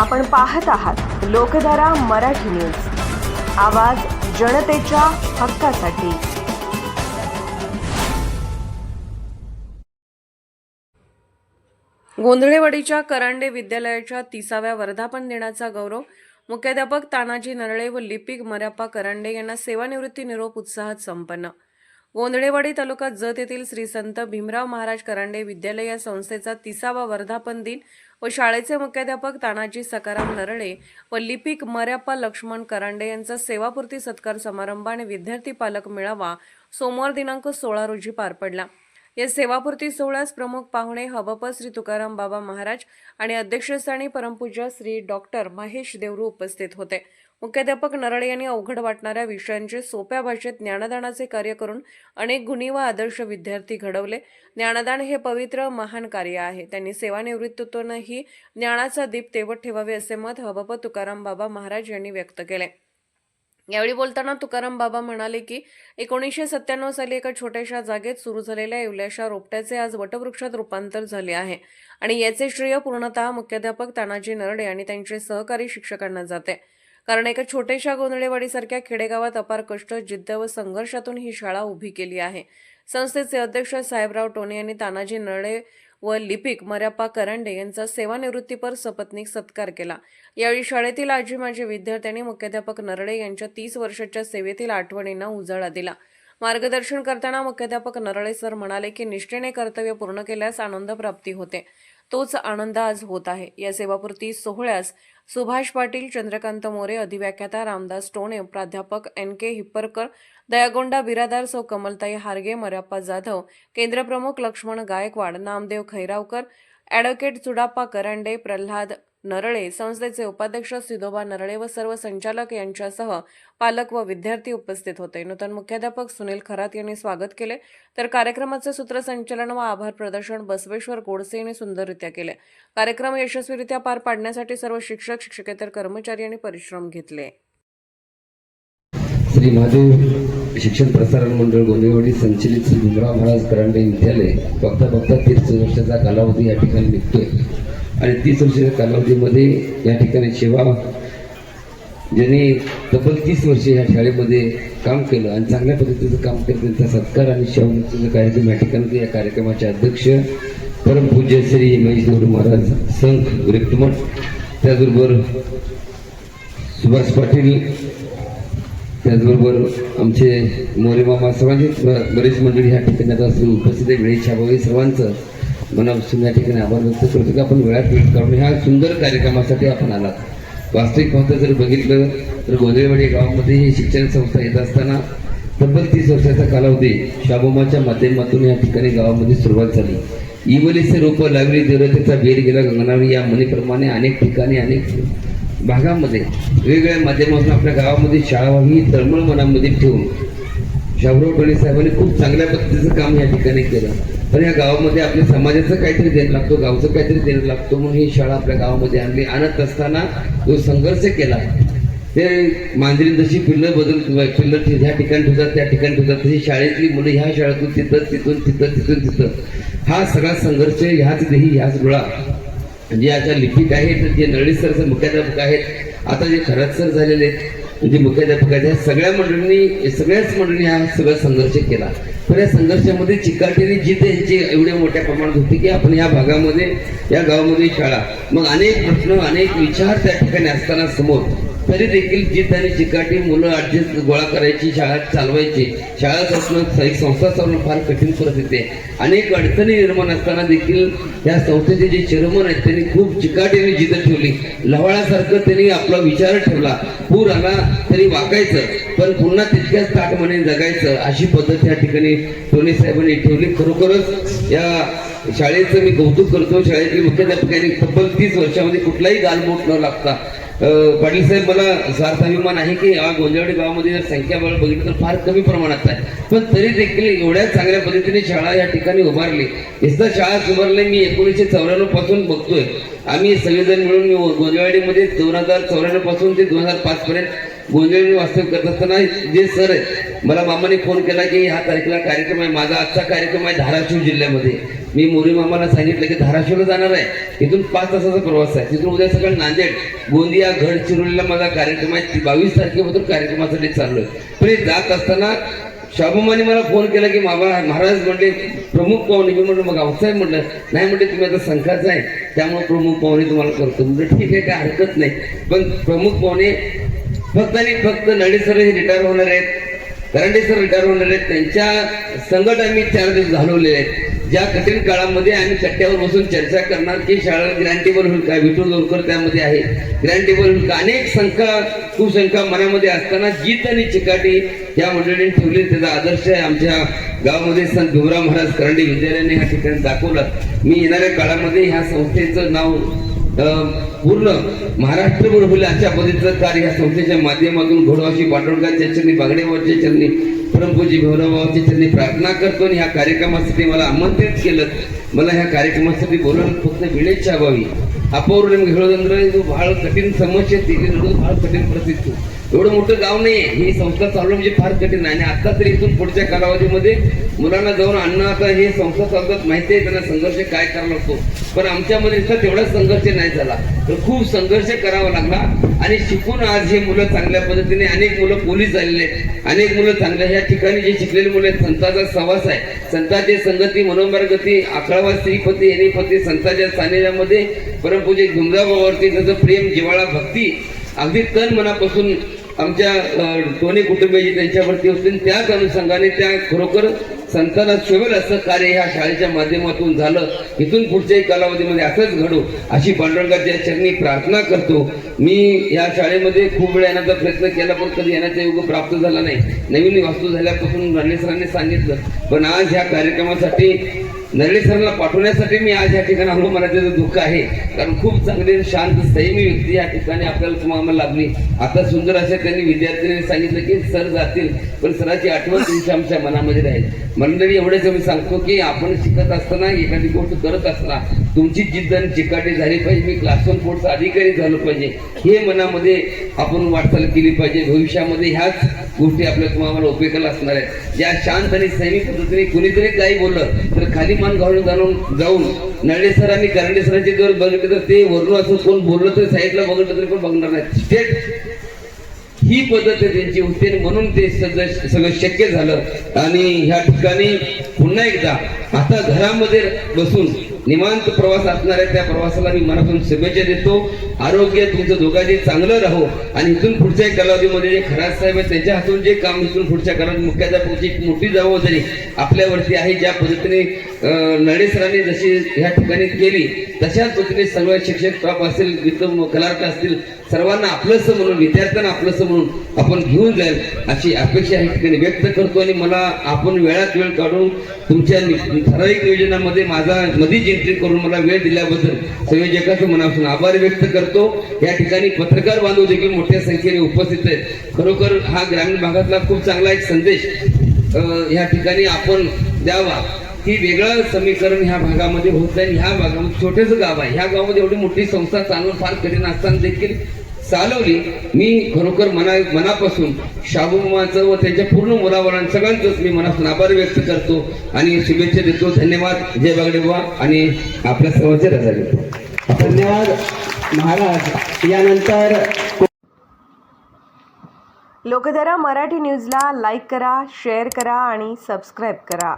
आपण पाहत आहात लोकधारा मराठी न्यूज. आवाज जनतेच्या हक्कासाठी. गोंधळेवाडीच्या करांडे विद्यालयाच्या तिसाव्या वर्धापन दिनाचा गौरव मुख्याध्यापक तानाजी नरळे व लिपिक मर्याप्पा करांडे यांना सेवानिवृत्ती निरोप उत्साहात संपन्न. गोंधळेवाडी तालुका जत येथील श्री संत भीमराव महाराज करांडे विद्यालय या संस्थेचा तिसावा वर्धापन दिन व शाळेचे मुख्याध्यापक तानाजी सकाराम नरळे व लिपिक मर्याप्पा लक्ष्मण करांडे यांचा सेवापूर्ती सत्कार समारंभ आणि विद्यार्थी पालक मेळावा सोमवार दिनांक सोळा रोजी पार पडला. या सेवापूर्ती सोहळ्यास प्रमुख पाहुणे हबप श्री तुकाराम बाबा महाराज आणि अध्यक्षस्थानी परमपूज्य श्री डॉक्टर महेश देवरू उपस्थित होते. मुख्याध्यापक नरळे यांनी अवघड वाटणाऱ्या विषयांचे सोप्या भाषेत ज्ञानदानाचे कार्य करून अनेक गुणी व आदर्श विद्यार्थी घडवले. ज्ञानदान हे पवित्र महान कार्य आहे. त्यांनी सेवानिवृत्तीतूनही ज्ञानाचा दीप तेवत ठेवावे असे मत हबप तुकाराम बाबा महाराज यांनी व्यक्त केले. यावेळी बोलताना तुकाराम बाबा म्हणाले की एकोणीसशे सत्त्याण्णव साली एका छोट्याशा जागेत सुरू झालेल्या येवल्याशा रोपट्याचे आज वटवृक्षात रूपांतर झाले आहे आणि याचे श्रेय पूर्णतः मुख्याध्यापक तानाजी नरडे आणि त्यांचे सहकारी शिक्षकांना जाते. कारण एका छोट्याशा गोंधळेवाडीसारख्या खेडेगावात अपार कष्ट जिद्द व संघर्षातून ही शाळा उभी केली आहे. संस्थेचे अध्यक्ष साहेबराव टोने यांनी तानाजी नळे व लिपिक मर्याप्पा करंडे यांचा सेवानिवृत्तीपर सपत्नीक सत्कार केला. यावेळी शाळेतील आजी माजी विद्यार्थ्यांनी मुख्याध्यापक नरडे यांच्या तीस वर्षाच्या सेवेतील आठवणींना उजाळा दिला. मार्गदर्शन करताना मुख्याध्यापक नरळे सर म्हणाले की निष्ठेने कर्तव्य पूर्ण केल्यास आनंद प्राप्ती होते. तोच आनंद आज होत आहे. या सेवापूर्ती सोहळ्यास सुभाष पाटील चंद्रकांत मोरे अधिव्याख्याता रामदास टोणे प्राध्यापक एन के हिप्परकर दयागोंडा बिरादार सौ कमलताई हारगे मर्याप्पा जाधव केंद्रप्रमुख लक्ष्मण गायकवाड नामदेव खैरावकर ॲडव्होकेट चुडाप्पा करांडे प्रल्हाद नरळे संस्थेचे उपाध्यक्ष सिदोबा नरळे व सर्व संचालक यांच्यासह पालक व विद्यार्थी उपस्थित होते. नूतन मुख्याध्यापक सुनील खरात यांनी स्वागत केले. तर कार्यक्रमाचे सूत्रसंचालन व आभार प्रदर्शन बसवेश्वर गोडसे यांनी सुंदररित्या केले. कार्यक्रम यशस्वीरित्या पार पाडण्यासाठी सर्व शिक्षक शिक्षकेतर कर्मचारी यांनी परिश्रम घेतले. श्री महादेव शिक्षण प्रसारण मंडळ गोंदेवाडी संचलित श्री भीमराव महाराज करांडे विद्यालय बघता बघता तीस वर्षाचा कालावधी या ठिकाणी निघतोय. आणि तीस वर्षाच्या कालावधीमध्ये या ठिकाणी सेवा ज्यांनी तब्बल तीस वर्षे या शाळेमध्ये काम केलं आणि चांगल्या पद्धतीचं काम केलं त्यांचा सत्कार आणि शिवमुक्तीचा कार्यक्रम या ठिकाणी या कार्यक्रमाचे अध्यक्ष परमपूज्य श्री महेश देवरू महाराज संख गुरेक्टमठ त्याचबरोबर सुभाष पाटील त्याचबरोबर आमचे मोरे मामा सर्वांचे बरेच मंडळी ह्या ठिकाणी आता उपस्थित आहे वेळेच्या भावी सर्वांचं मनापासून या ठिकाणी आभार व्यक्त करतो की आपण वेळात वेळ काढून ह्या सुंदर कार्यक्रमासाठी आपण आलात. वास्तविक पाहता जर बघितलं तर गोंधळवाडी गावामध्ये ही शिक्षण संस्था येत असताना तब्बल तीस वर्षाचा कालावधी शाबोमाच्या माध्यमातून या ठिकाणी गावामध्ये सुरुवात झाली. इवलीचे रोपं लागली देवतेचा बेर गेला गंगनावी या म्हणीप्रमाणे अनेक ठिकाणी अनेक भागामध्ये वेगवेगळ्या माध्यमातून आपल्या गावामध्ये शाळा व्हावी ही तळमळ मनामध्ये ठेवून शाहरुख टोळे साहेबांनी खूप चांगल्या पद्धतीचं काम या ठिकाणी केलं. पण या गावामध्ये आपल्या समाजाचं काहीतरी देणं लागतो गावचं काहीतरी देणं लागतो. म्हणून ही शाळा आपल्या गावामध्ये आणली. आणत असताना जो संघर्ष केला ते मांजरी जशी पिल्लर बदल पिल्लर ह्या ठिकाणी ठेवतात त्या ठिकाणी ठेवतात. तशी शाळेतली मुलं ह्या शाळेतून तिथं तिथून तिथं तिथून तिथं. हा सगळा संघर्ष ह्याच देही ह्याच डोळा. म्हणजे जे आता लिपिक आहेत जे नळी मुख्याध्यापक आहेत आता जे खरत सर झालेले आहेत म्हणजे मुख्याध्यापक सगळ्या मंडळींनी सगळ्याच मंडळींनी हा सगळा संघर्ष केला. पण या संघर्षामध्ये चिकाटीने जी यांची एवढ्या मोठ्या प्रमाणात होती की आपण या भागामध्ये या गावामध्ये शाळा. मग अनेक प्रश्न अनेक विचार त्या ठिकाणी असताना समोर. तरी देखील जिद्द आणि चिकाटी मुलं ऍडजस्ट गोळा करायची शाळा चालवायची. शाळा चालवणं एक संस्था चालवणं फार कठीण करत येते अनेक अडचणी निर्माण असताना देखील या संस्थेचे जे चेअरमन आहेत त्यांनी खूप चिकाटीने जिद्द ठेवली. लवाळासारखं त्यांनी आपला विचार ठेवला. पूर आला तरी वाकायचं पण पुन्हा तितक्याच ताटमाने जगायचं अशी पद्धत या ठिकाणी टोनी साहेबांनी ठेवली. खरोखरच या शाळेचं मी कौतुक करतो. शाळेतील मुख्याध्यापकांनी तब्बल तीस वर्षामध्ये कुठलाही गालबोट न लागता पाटील साहेब मला स्वार्थ अभिमान आहे की या गोंजावडी गावामध्ये जर संख्या बळ बघितलं तर फार कमी प्रमाणात आहे. पण तरी देखील एवढ्या चांगल्या पद्धतीने शाळा या ठिकाणी उभारली. इथं शाळा उभारली मी एकोणीसशे चौऱ्याण्णवपासून बघतोय. आम्ही सगळेजण मिळून मी दोन हजार चौऱ्याण्णवपासून ते दोन हजार पाच पर्यंत गोंधळवाडी वास्तव करत असताना जे सर आहेत मला मामाने फोन केला की हा तारखेला कार्यक्रम आहे माझा आजचा कार्यक्रम आहे धाराशिव जिल्ह्यामध्ये. मी मोरी मामाला सांगितलं की धाराशिवला जाणार आहे. इथून पाच तासाचा प्रवास आहे. तिथून उद्या सकाळी नांदेड गोंदिया गडचिरोलीला माझा कार्यक्रम आहे. बावीस तारखेपासून कार्यक्रमासाठी चाललोय पण हे जात असताना शाबुमाने मला फोन केला की मामा महाराज म्हणले प्रमुख पाहुणे मी म्हटलं मग आऊसाहेब म्हटलं नाही म्हटले तुम्ही आता संघाच आहे. त्यामुळे प्रमुख पाहुणे तुम्हाला करतो. म्हटलं ठीक आहे काय हरकत नाही. पण प्रमुख पाहुणे फक्त आणि फक्त नडे सर हे रिटायर होणार आहेत. करंडे सर रिटायर होणार आहेत. त्यांच्या संकट आम्ही चार दिवस घालवलेले आहेत. ज्या कठीण काळामध्ये आम्ही कट्ट्यावर बसून चर्चा करणार की शाळा ग्रँटेबल होईल का विठू लोणकर त्यामध्ये आहे? ग्रँड टेबल होईल का? अनेक शंका कुशंका मनामध्ये असताना जीत आणि चिकाटी या मंडळीने ठेवली. त्याचा आदर्श आहे आमच्या गावामध्ये संत भिमराव महाराज करंडे विद्यालयाने ह्या ठिकाणी दाखवलं. मी येणाऱ्या काळामध्ये ह्या संस्थेचं नाव पूर्ण महाराष्ट्रभर होईल अशा पद्धतीचं कार्य ह्या संस्थेच्या माध्यमातून घोडवाशी पाटोळकरच्या चरणी बागडेवाच्या चरणी परमपूजी भैरवबाबाच्या त्यांनी प्रार्थना करतो आणि ह्या कार्यक्रमासाठी मला आमंत्रित केलं. मला ह्या कार्यक्रमासाठी बोलणं फक्त वेळेच्या अभावी. अपौर्णिम घेळोदंद्र बाळ कठीण समस्या दिली बाळ कठीण परिस्थिती. एवढं मोठं गाव नाही ही संस्था चालवणं म्हणजे फार कठीण आहे. आणि आता तरी इथून पुढच्या कालावधीमध्ये मुलांना जाऊन आणणं आता हे संस्था चालतात माहिती आहे त्यांना संघर्ष काय करावा लागतो. पण आमच्यामध्ये इतका तेवढा संघर्ष नाही झाला. तर खूप संघर्ष करावा लागला. आणि शिकून आज हे मुलं चांगल्या पद्धतीने अनेक मुलं पोलीस झालेले आहेत. अनेक मुलं चांगल्या या ठिकाणी जे शिकलेली मुलं आहेत संताचा सहवास आहे. संताचे संगती मनोमार्गती अकरावा स्त्रीपती येणीपती संताच्या सानिध्यामध्ये परमपूजे गुमराबावरती त्याचं प्रेम जिवाळा भक्ती अगदी तन मनापासून आमच्या दोन्ही कुटुंबियाची त्यांच्यावरती असतील त्याच अनुषंगाने त्या खरोखर संतांना शोभेल असं कार्य ह्या शाळेच्या माध्यमातून झालं. इथून पुढच्याही कालावधीमध्ये असंच घडू अशी पांडुरंगाच्या चरणी प्रार्थना करतो. मी या शाळेमध्ये खूप वेळ येण्याचा प्रयत्न केला पण कधी येण्याचा योग प्राप्त झाला नाही. नवीन वास्तू झाल्यापासून रणेसरांनी सांगितलं पण आज ह्या कार्यक्रमासाठी नरळे सरांना पाठवण्यासाठी मी आज या ठिकाणी आलो मला त्याचं दुःख आहे. कारण खूप चांगली आणि शांत संयमी व्यक्ती या ठिकाणी आपल्याला तुम्हाला लाभली. आता सुंदर असे त्यांनी विद्यार्थ्यांनी सांगितलं की सर जातील पण सराची आठवण तुमच्या आमच्या मनामध्ये राहील. मंडळी एवढेच मी सांगतो की आपण शिकत असताना एखादी गोष्ट करत असताना तुमची जिद्द आणि चिकाटी झाली पाहिजे. मी क्लास वन बोर्डचा अधिकारी झालो पाहिजे. हे मनामध्ये आपण वाटचाल केली पाहिजे. भविष्यामध्ये ह्याच गोष्टी आपल्या तुम्हाला उपयोगाला असणार आहेत. ज्या शांत आणि सैनिक पद्धतीने कुणीतरी काही बोललं तर खाली मान घालून जाणून जाऊन नळे सर आणि करंडे सरांचे जर बघितलं तर ते वरून असं कोण बोललं तर साईडला बघितलं तरी पण बघणार नाही. स्टेट ही पद्धत आहे त्यांची होती आणि म्हणून ते सगळं सगळं शक्य झालं. आणि ह्या ठिकाणी पुन्हा एकदा आता घरामध्ये बसून निवांत प्रवास असणार आहे त्या प्रवासाला मी मनातून शुभेच्छा देतो. आरोग्य तुमचं दोघांचे चांगलं राहो. आणि इथून पुढच्या कालावधीमध्ये जे खराज साहेब आहेत त्यांच्या हातून जे काम इथून पुढच्या कालावधी मुख्याध्यापकाची एक मोठी जबाबदारी आपल्यावरती आहे ज्या पद्धतीने अं, सरांनी जशी ह्या ठिकाणी केली तशाच पद्धतीने सगळे शिक्षक स्टाफ असेल वित्त कलाकार असतील सर्वांना आपलंसं म्हणून विद्यार्थ्यांना आपलंसं म्हणून आपण घेऊन जाईल अशी अपेक्षा या ठिकाणी व्यक्त करतो. आणि मला आपण वेळात वेळ काढून तुमच्या ठराविक योजनामध्ये माझा मधीच एंट्री करून मला वेळ दिल्याबद्दल संयोजकाचं मनापासून आभार व्यक्त करतो. या ठिकाणी पत्रकार बांधव देखील मोठ्या संख्येने उपस्थित आहेत. खरोखर हा ग्रामीण भागातला खूप चांगला एक संदेश या ठिकाणी आपण द्यावा. की वेगळं समीकरण ह्या भागामध्ये होत नाही. आणि ह्या भागामध्ये छोटेच गाव आहे. ह्या गावामध्ये एवढी मोठी संस्था चालवून फार कठीण असताना देखील चालवली. मी खरोखर मना मनापासून शाबूमाचं व त्यांच्या पूर्ण मुलावरण सगळ्यांचंच मी मनापासून आभार व्यक्त करतो आणि शुभेच्छा देतो. धन्यवाद. जय बागडे बुवा. आणि आपल्या सर्वांचे रजा देतो धन्यवाद महाराज. यानंतर लोकधारा मराठी न्यूजला लाईक करा शेअर करा आणि सबस्क्राईब करा.